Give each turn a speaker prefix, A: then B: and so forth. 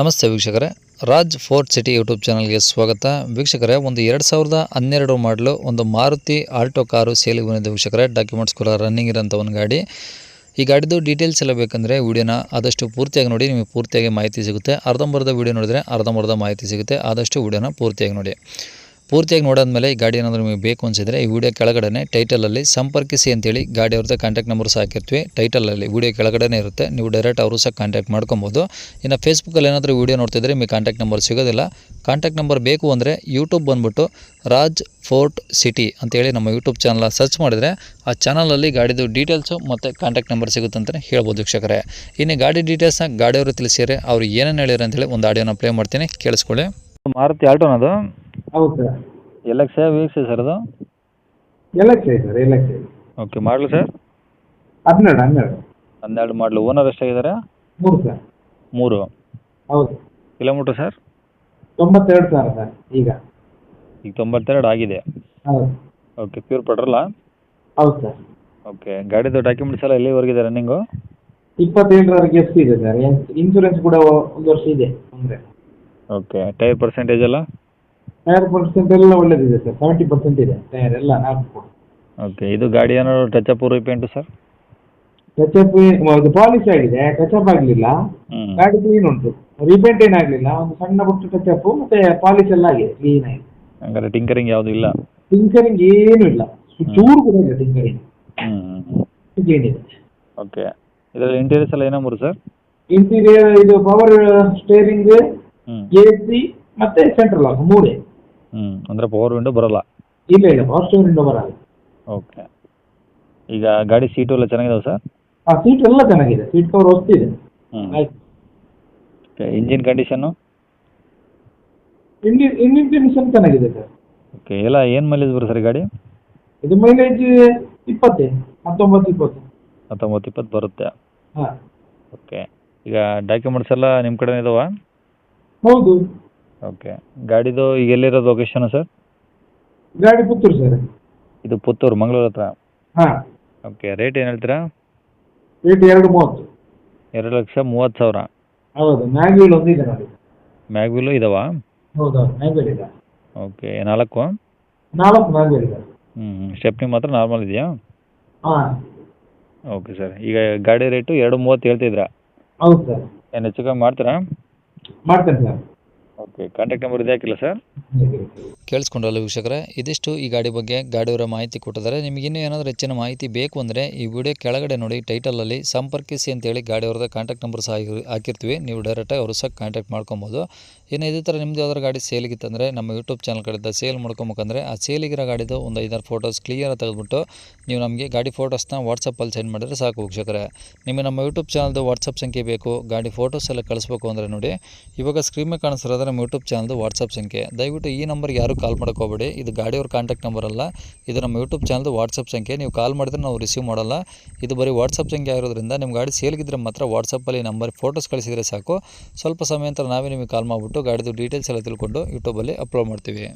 A: ನಮಸ್ತೆ ವೀಕ್ಷಕರೇ. Raj fort city YouTube ಚಾನಲ್ಗೆ ಸ್ವಾಗತ. ವೀಕ್ಷಕರೇ, ಒಂದು ಎರಡು ಸಾವಿರದ ಹನ್ನೆರಡು ಮಾಡಲು ಒಂದು ಮಾರುತಿ ಆಲ್ಟೋ ಕಾರು ಸೇಲಿಗೆ ಬಂದಿದೆ ವೀಕ್ಷಕರೇ. ಡಾಕ್ಯುಮೆಂಟ್ಸ್ ಕೂಡ ರನ್ನಿಂಗ್ ಇರೋಂಥ ಒಂದು ಗಾಡಿ. ಈ ಗಾಡಿದು ಡೀಟೇಲ್ಸ್ ಎಲ್ಲ ಬೇಕಂದರೆ ವೀಡಿಯೋನ ಆದಷ್ಟು ಪೂರ್ತಿಯಾಗಿ ನೋಡಿ, ನಿಮಗೆ ಪೂರ್ತಿಯಾಗಿ ಮಾಹಿತಿ ಸಿಗುತ್ತೆ. ಅರ್ಧಂಬರ್ಧ ವೀಡಿಯೋ ನೋಡಿದರೆ ಅರ್ಧಂಬರ್ಧ ಮಾಹಿತಿ ಸಿಗುತ್ತೆ. ಆದಷ್ಟು ವೀಡಿಯೋನ ಪೂರ್ತಿಯಾಗಿ ನೋಡಿ. ಪೂರ್ತಿಯಾಗಿ ನೋಡಾದ್ಮೇಲೆ ಈ ಗಾಡಿ ಏನಾದರೂ ನಿಮಗೆ ಬೇಕು ಅನಿಸಿದರೆ ಈ ವಿಡಿಯೋ ಕೆಳಗಡೆ ಟೈಟಲಲ್ಲಿ ಸಂಪರ್ಕಿಸಿ ಅಂತೇಳಿ ಗಾಡಿ ಅವ್ರದ್ದು ಕಾಂಟ್ಯಾಕ್ಟ್ ನಂಬರ್ ಸಹ ಹಾಕಿರ್ತೀವಿ. ಟೈಟಲಲ್ಲಿ ವಿಡಿಯೋ ಕೆಳಗಡೆ ಇರುತ್ತೆ. ನೀವು ಡೈರೆಕ್ಟ್ ಅವರು ಸಹ ಕಾಂಟ್ಯಾಕ್ಟ್ ಮಾಡ್ಕೊಬೋದು. ಇನ್ನು ಫೇಸ್ಬುಕ್ಕಲ್ಲಿ ಏನಾದರೂ ವೀಡಿಯೋ ನೋಡ್ತಿದ್ರೆ ನಿಮಗೆ ಕಾಂಟ್ಯಾಕ್ಟ್ ನಂಬರ್ ಸಿಗೋದಿಲ್ಲ. ಕಾಂಟ್ಯಾಕ್ಟ್ ನಂಬರ್ ಬೇಕು ಅಂದರೆ ಯೂಟ್ಯೂಬ್ ಬಂದುಬಿಟ್ಟು ರಾಜ್ ಫೋರ್ಟ್ ಸಿಟಿ ಅಂತೇಳಿ ನಮ್ಮ ಯೂಟ್ಯೂಬ್ ಚಾನಲ್ ಸರ್ಚ್ ಮಾಡಿದರೆ ಆ ಚಾನಲಲ್ಲಿ ಗಾಡಿದು ಡೀಟೇಲ್ಸು ಮತ್ತು ಕಾಂಟ್ಯಾಕ್ಟ್ ನಂಬರ್ ಸಿಗುತ್ತೆ ಅಂತಲೇ ಹೇಳ್ಬೋದು ವೀಕ್ಷಕರೇ. ಇನ್ನು ಗಾಡಿ ಡೀಟೇಲ್ಸ್ನ ಗಾಡಿಯವರು ತಿಳಿಸಿದರೆ ಅವ್ರು ಏನೇನು ಹೇಳಿರೋ ಅಂತೇಳಿ ಒಂದು ಆಡಿಯೋನ ಪ್ಲೇ ಮಾಡ್ತೀನಿ. ಕೇಳಿಸ್ಕೊಳ್ಳಿ. ಮಾರುತಿ ಆಲ್ಟೋನದು.
B: ಹೌದು sir.
A: L X V X sir ಅದು?
B: ಎಲಕ್ಷೆ ಸರ್ ಎಲಕ್ಷೆ
A: ಓಕೆ ಮಾಡಲು ಸರ್
B: ಹನ್ನೆರಡು ಹನ್ನೆರಡು.
A: ಹನ್ನೆರಡು ಮಾಡಲು ಓನರ್ ಎಷ್ಟಾಗಿದ್ದಾರೆ?
B: ಮೂರು ಸರ್.
A: ಮೂರು.
B: ಹೌದು.
A: ಕಿಲೋಮೀಟ್ರ್ ಸರ್
B: ತೊಂಬತ್ತೆರಡು ಸಾವಿರ ಸರ್ ಈಗ.
A: ಈಗ ತೊಂಬತ್ತೆರಡು ಆಗಿದೆ.
B: ಹೌದು.
A: ಓಕೆ ಪ್ಯೂರ್ ಪೆಟ್ರೋಲಾ
B: ಹೌದು ಸರ್.
A: ಓಕೆ ಗಾಡಿದು ಡಾಕ್ಯುಮೆಂಟ್ಸ್ ಎಲ್ಲ ಎಲ್ಲಿವರೆಗಿದೆ ರನ್ನಿಂಗು
B: ಇಪ್ಪತ್ತೇಳರವರೆಗೆ ಎಷ್ಟು ಇದೆ ಸರ್? ಇನ್ಸೂರೆನ್ಸ್ ಕೂಡ ಒಂದು ವರ್ಷ ಇದೆ ಅಂದರೆ
A: ಓಕೆ ಟೈರ್ ಪರ್ಸೆಂಟೇಜ್ ಎಲ್ಲ?
B: ಟೈರ್ ಪರ್ಸೆಂಟ್ ಎಲ್ಲ ಒಳ್ಳೇದಿದೆ ಸರ್. ಸೆವೆಂಟಿ ಪರ್ಸೆಂಟ್ ಇದೆ. ಟೈರ್ ಎಲ್ಲ ನಾಲ್ಕು ಕೂಡ.
A: ಓಕೆ ಇದು ಗಾಡಿ ಏನಾದ್ರು touch up repaint sir?
B: Touch up ಇದು ಪಾಲಿಶ್ ಆಗಿದೆ. ಟಚಪ್ ಆಗಲಿಲ್ಲ. ಗಾಡಿ ಕ್ಲೀನ್ ಉಂಟು. ರೀಪೇಂಟ್ ಏನಾಗಲಿಲ್ಲ ಒಂದು ಸಣ್ಣ ಪುಟ್ಟ ಅಪ್ ಮತ್ತೆ ಪಾಲಿಶ್ ಎಲ್ಲ ಆಗಿದೆ. ಕ್ಲೀನ್ ಆಗಿದೆ.
A: ಹಂಗಾರೆ ಟಿಂಕರಿಂಗ್ ಯಾವುದೂ ಇಲ್ಲ?
B: ಟಿಂಕರಿಂಗ್ ಏನು ಇಲ್ಲ. ಚೂರು ಕೂಡ ಇಲ್ಲ ಟಿಂಕರಿಂಗ್ ಕ್ಲೀನ್ ಇದೆ.
A: ಓಕೆ ಇದರಲ್ಲಿ ಇಂಟೀರಿಯರ್ಸ್ ಎಲ್ಲ ಏನೋ ಸರ್?
B: ಇಂಟೀರಿಯರ್ ಇದು ಪವರ್ ಸ್ಟೇರಿಂಗ್ ಎ ಸಿ ಮತ್ತೆ ಸೆಂಟ್ರಲ್ ಲಾಕ್ ಮೂರೇ.
A: ಹ್ಞೂ ಅಂದ್ರೆ ಪವರ್ ವಿಂಡೋ ಬರೋಲ್ಲ.
B: ಇಲ್ಲ ಇಲ್ಲ ಪವರ್ ಸ್ಟೇರಿಂಗ್ ಬರಲ್ಲ.
A: ಓಕೆ ಈಗ ಗಾಡಿ ಸೀಟು ಎಲ್ಲ ಚೆನ್ನಾಗಿದಾವೆ ಸರ್
B: ಆ ಸೀಟ್ ಎಲ್ಲ ಚೆನ್ನಾಗಿದೆ. ಸೀಟ್ ಕವರ್ ಹೊಸ್ತಿದೆ
A: ಹ್ಞೂ
B: ಆಯ್ತು.
A: ಇಂಜಿನ್ ಕಂಡೀಷನ್ನು
B: ಇಂಡಿಯನ್ ಇಂಡಿಯನ್ ಕಂಡೀಷನ್ ಚೆನ್ನಾಗಿದೆ ಸರ್
A: ಓಕೆ ಎಲ್ಲ ಏನು ಮೈಲೇಜ್ ಬರುತ್ತೆ ಸರ್ ಗಾಡಿ?
B: ಇದು ಮೈಲೇಜ್ ಇಪ್ಪತ್ತೇ ಹತ್ತೊಂಬತ್ತು ಇಪ್ಪತ್ತು.
A: ಹತ್ತೊಂಬತ್ತು ಇಪ್ಪತ್ತು ಬರುತ್ತೆ.
B: ಹಾಂ.
A: ಓಕೆ ಈಗ ಡಾಕ್ಯುಮೆಂಟ್ಸ್ ಎಲ್ಲ ನಿಮ್ಮ ಕಡೆ ಇದಾವ?
B: ಹೌದು.
A: ಓಕೆ ಗಾಡಿದು ಈಗ ಎಲ್ಲಿರೋದು ಲೊಕೇಶನ್ ಸರ್?
B: ಗಾಡಿ ಪುತ್ತೂರು ಸರ್.
A: ಇದು ಪುತ್ತೂರು ಮಂಗಳೂರು ಹತ್ರ?
B: ಹಾಂ.
A: ಓಕೆ ರೇಟ್ ಏನು ಹೇಳ್ತೀರಾ?
B: ರೇಟ್ ಎರಡು ಮೂವತ್ತು.
A: ಎರಡು ಲಕ್ಷ ಮೂವತ್ತು ಸಾವಿರ.
B: ಹೌದು ಮ್ಯಾಗ್ವಿಲ್ ಒಂದು ಇದೆ ನೋಡಿ
A: ಮ್ಯಾಗ್ವಿಲು ಇದಾವ?
B: ಹೌದು ಹೌದು ಮ್ಯಾಗ್ವೀಲ್ ಇದೆ.
A: ಓಕೆ ನಾಲ್ಕು?
B: ನಾಲ್ಕು ಮ್ಯಾಗ್ವಿಲ್ ಇದೆ.
A: ಹ್ಞೂ ಸ್ಟೆಪ್ನಿ ಮಾತ್ರ ನಾರ್ಮಲ್ ಇದೆಯಾ?
B: ಹಾಂ.
A: ಓಕೆ ಸರ್ ಈಗ ಗಾಡಿ ರೇಟು ಎರಡು ಮೂವತ್ತು ಹೇಳ್ತಿದ್ರಾ
B: ಹೌದು ಸರ್.
A: ಏನು ಹೆಚ್ಚು ಕಮ್ಮಿ ಮಾಡ್ತೀರಾ?
B: ಮಾಡ್ತೇನೆ ಸರ್.
A: ಓಕೆ ಕಾಂಟ್ಯಾಕ್ಟ್ ನಂಬರ್ ಇದೆ ಹಾಕಿಲ್ಲ ಸರ್ ಕೇಳಿಸ್ಕೊಂಡ್ರಲ್ಲ ವೀಕ್ಷಕರೇ? ಇದಿಷ್ಟು ಈ ಗಾಡಿ ಬಗ್ಗೆ ಗಾಡಿಯವರ ಮಾಹಿತಿ ಕೊಟ್ಟಿದ್ದಾರೆ. ನಿಮಗೆ ಇನ್ನೂ ಏನಾದರೂ ಹೆಚ್ಚಿನ ಮಾಹಿತಿ ಬೇಕು ಅಂದರೆ ಈ ವಿಡಿಯೋ ಕೆಳಗಡೆ ನೋಡಿ ಟೈಟಲಲ್ಲಿ ಸಂಪರ್ಕಿಸಿ ಅಂತೇಳಿ ಗಾಡಿಯವ್ರದ್ದು ಕಾಂಟ್ಯಾಕ್ಟ್ ನಂಬರ್ ಸಹ ಹಾಕಿರ್ತೀವಿ. ನೀವು ಡೈರೆಕ್ಟಾಗಿ ಅವರು ಸಹ ಕಾಂಟ್ಯಾಕ್ಟ್ ಮಾಡ್ಕೊಬೋದು. ಇನ್ನು ಇದೇ ಥರ ನಿಮ್ಮದು ಯಾವ್ದಾದ್ರು ಗಾಡಿ ಸೇಲಿಗಿತ್ತಂದರೆ ನಮ್ಮ ಯೂಟ್ಯೂಬ್ ಚಾನಲ್ ಕಡೆಯಿಂದ ಸೇಲ್ ಮಾಡ್ಕೊಬೇಕಂದ್ರೆ ಆ ಸೇಲಿಗಿರೋ ಗಾಡಿದು ಒಂದು ಐದಾರು ಫೋಟೋಸ್ ಕ್ಲಿಯರ್ ತೆಗೆದುಬಿಟ್ಟು ನೀವು ನಮಗೆ ಗಾಡಿ ಫೋಟೋಸ್ನ ವಾಟ್ಸಪ್ಪಲ್ಲಿ ಸೆಂಡ್ ಮಾಡಿದರೆ ಸಾಕು ವೀಕ್ಷಕರೇ. ನಿಮಗೆ ನಮ್ಮ ಯೂಟ್ಯೂಬ್ ಚಾನಲ್ದು ವಾಟ್ಸಪ್ ಸಂಖ್ಯೆ ಬೇಕು, ಗಾಡಿ ಫೋಟೋಸ್ ಎಲ್ಲ ಕಳಿಸ್ಬೇಕು ಅಂದರೆ ನೋಡಿ, ಇವಾಗ ಸ್ಕ್ರೀನ್ ಮೇಲೆ ನಮ್ಮ ಯೂಟ್ಯೂಬ್ ಚಾನಲ್ದು ವಾಟ್ಸಪ್ ಸಂಖ್ಯೆ. ದಯವಿಟ್ಟು ಈ ನಂಬರ್ಗೆ ಯಾರು ಕಾಲ್ ಮಾಡ್ಕೋಬೇಡಿ ಇದು ಗಾಡಿಯವ್ರ ಕಾಂಟ್ಯಾಕ್ಟ್ ನಂಬರ್ ಅಲ್ಲ. ಇದು ನಮ್ಮ ಯೂಟ್ಯೂಬ್ ಚಾನಲ್ದು ವಾಟ್ಸಪ್ ಸಂಖ್ಯೆ. ನೀವು ಕಾಲ್ ಮಾಡಿದ್ರೆ ನಾವು ರಿಸೀವ್ ಮಾಡಲ್ಲ. ಇದು ಬರೀ ವಾಟ್ಸಪ್ ಸಂಖ್ಯೆ ಆಗಿರೋದ್ರಿಂದ ನಿಮ್ಮ ಗಾಡಿ ಸೇಲ್ಗಿದ್ರೆ ಮಾತ್ರ ವಾಟ್ಸಪ್ಪಲ್ಲಿ ನಂಬರ್ ಫೋಟೋಸ್ ಕಳಿಸಿದರೆ ಸಾಕು. ಸ್ವಲ್ಪ ಸಮಯ ನಂತರ ನಾವೇ ನಿಮಗೆ ಕಾಲ್ ಮಾಡಿಬಿಟ್ಟು ಗಾಡಿದು ಡೀಟೇಲ್ಸ್ ಎಲ್ಲ ತಿಳ್ಕೊಂಡು ಯೂಟ್ಯೂಬಲ್ಲಿ ಅಪ್ಲೋಡ್ ಮಾಡ್ತೀವಿ.